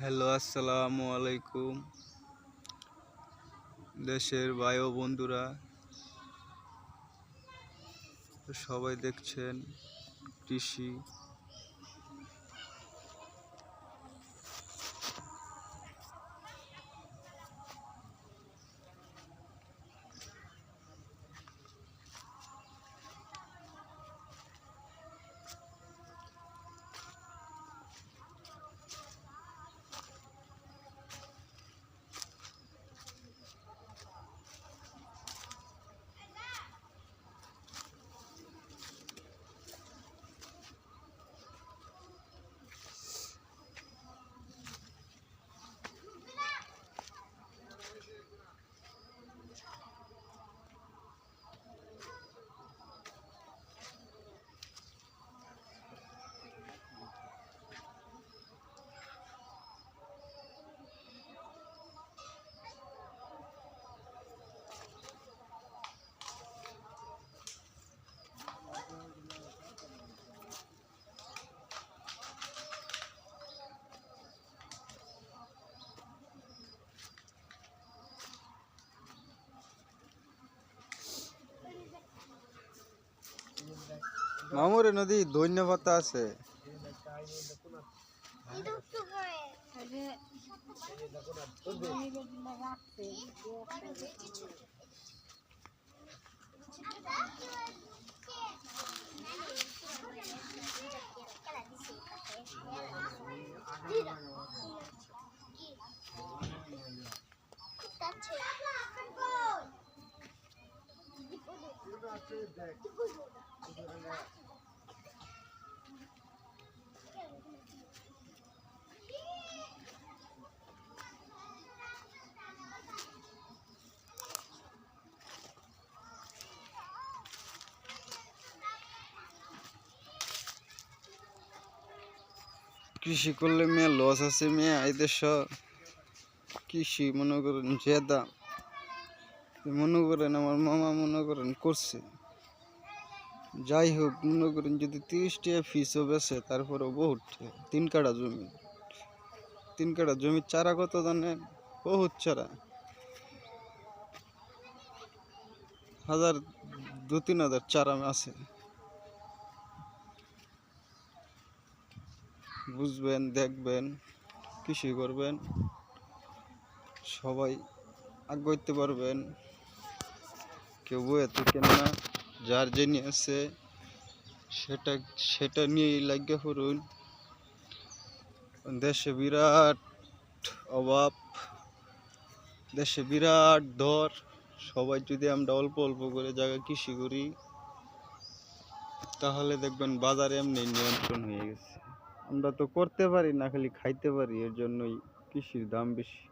Hello আসসালামু আলাইকুম। দেশের বায়ু বন্ধুরা সবাই দেখছেন কৃষি মামুরে নদী ধন্যবাদ আছে কৃষি করলে মেয়ে লস আছে, মেয়ে এই দেশ কৃষি মনে করেন জেদা। মনে করেন আমার মামা মনে করেন করছে। যাই হোক মনে করেন যদি তিরিশ টাকা ফিসও বেছে তারপরেও বহুত। তিন কাটা জমি। তিন কাটা জমির চারা কত জানে বহুত চারা। হাজার দু তিন হাজার চারা আছে। বুঝবেন, দেখবেন, কৃষি করবেন, সবাই আগাইতে পারবেন। কেউ বয়ে থাকেন না। যার জেনে আছে, সেটা সেটা নিয়েই লাগিয়ে পড়ুন। দেশে বিরাট অভাব, দেশে বিরাট দর সবাই যদি আমরা অল্প অল্প করে জায়গা কৃষি করি, তাহলে দেখবেন বাজারে এমনি নিয়ন্ত্রণ হয়ে গেছে। আমরা তো করতে পারি না, খালি খাইতে পারি, এর জন্যই কৃষির দাম বেশি।